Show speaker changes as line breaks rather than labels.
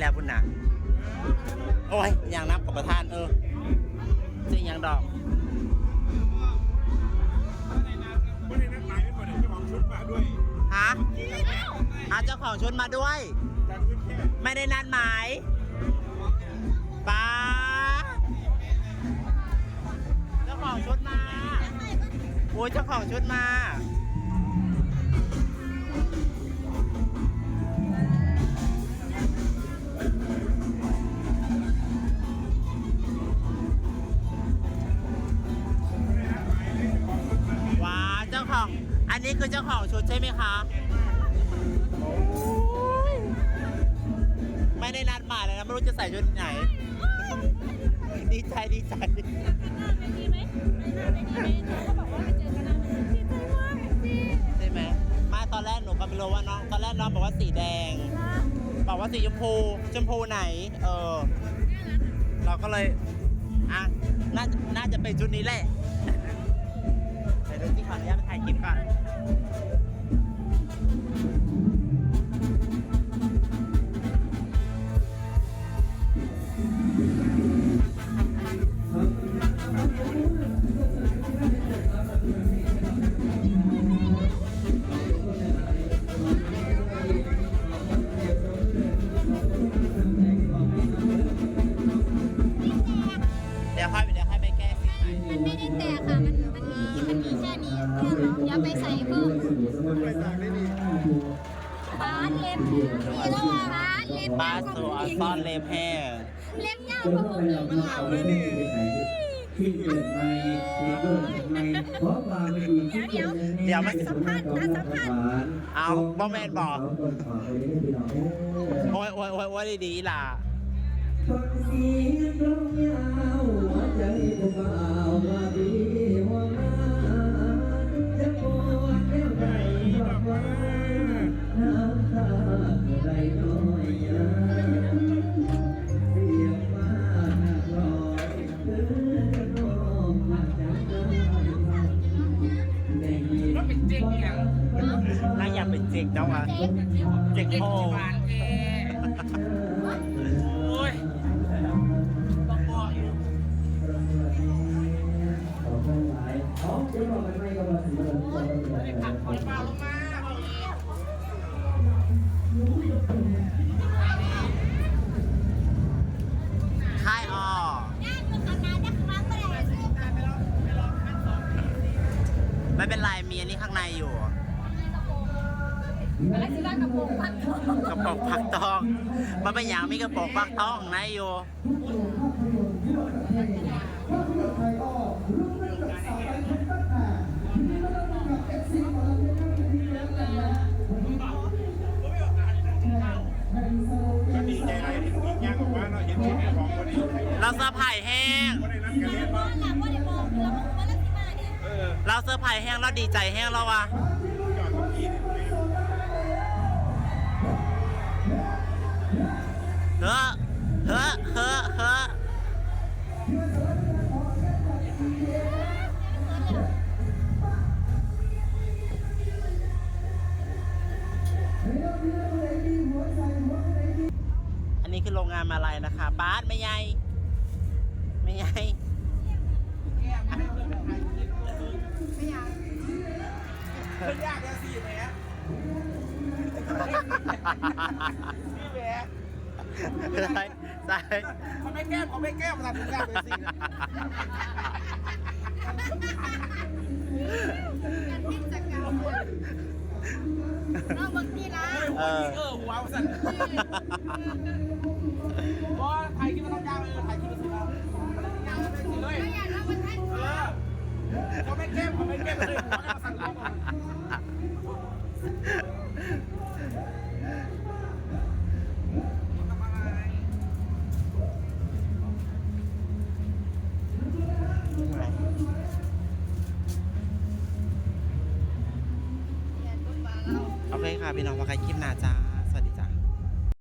แล้วพุ่นน่ะ โอ้ยอย่างนับกับประธานเออจริงอย่างดอก
ไม่ได้นัดหมายไม่หมดเลยเจ้าของชุดมาด้วย
ฮะอาเจ้าของชุดมาด้วย
จากชุดแค่
ไม่ได้นัดหมายป้าเจ้าของชุดมาโอ้ยเจ้าของชุดมา นนี้คือเจ้าของชุดใช่ไหมคะโอ้ยไม่ได้นัดหมายเลยนะ ไม่รู้จะใส่ชุดไหน ดีใจดีใจ
ดีไหมดีไหมเขาบอกว่าไปเจอกันนะดีใจมากจริง
ใช่ไหมมาตอนแรกหนูก็ไม่รู้ว่าน้อง ตอนแรกน้องบอกว่าสีแดง บอกว่าสีชมพู ชมพูไหน เออ เราก็เลย อะ น่าน่าจะเป็นชุดนี้แหละเดี๋ยวดูที่ขออนุญาตไปถ่ายคลิปก่อน
นแตกค่ะ มันมันมีมันมีแค่นี้แค่นั้นอย่าไปใส่เพิ่ม
ไปตากได้ดี
บาสเล็บนี่แล้วว่าบาสเล็บ
บาสวยซ่อนเล็บแห้ง
เล็บยาวกว่าพวกอื่นมันเอาเลยดิ
ที่เกิดใหม่ที่เกิดใหม่ขอฝากไปอีกที่เกิด
เดี๋ยวไม่สัมภาษณ์นะสัมภาษณ์เอาบ่แม่นบอกโอ้ยโอ้ยโอ้ยโอ้ยดีล่ะ
ฟังเสียงร้อง จ
ริงอย่าง
น่าอยากเป็นเจ๊กจ้าวะเจ๊กโฮ
โอ้ย
ค่ายอ้อไม่เป็นไรมีอันนี้ ข้างในอยู่
อะไรสิว่ากระโปรงพัก
กระโปรงพักทองมันเป็นอย่างมีกระโปรงพักทองในอยู่
ก็ดีใจเลยที่อีกอย่างบอกว่าเราเห็นชุดของคนนี้
เราเซอร์ไพรส์แห้ง
เรา
เซ
อร์ไพรส์แห้งเราดีใจแห้งแล้ววะ
เนี่ย
เฮ้อเฮ้อเฮ้อเฮ้ออันนี้คือโรงงานมาลายนะคะบาสไม่ใหญ่ไม่ใหญ่
เป็นยากนะสิแหมพี่แหม
ใช่ใช่
เขาไม่แก้มเขาไม่แก้มทำเป็นยากเลยสิ
เอาบางทีละ
เออ
เออหัวสั่น
พี่น้องว่าใครคลิปหน้าจ้า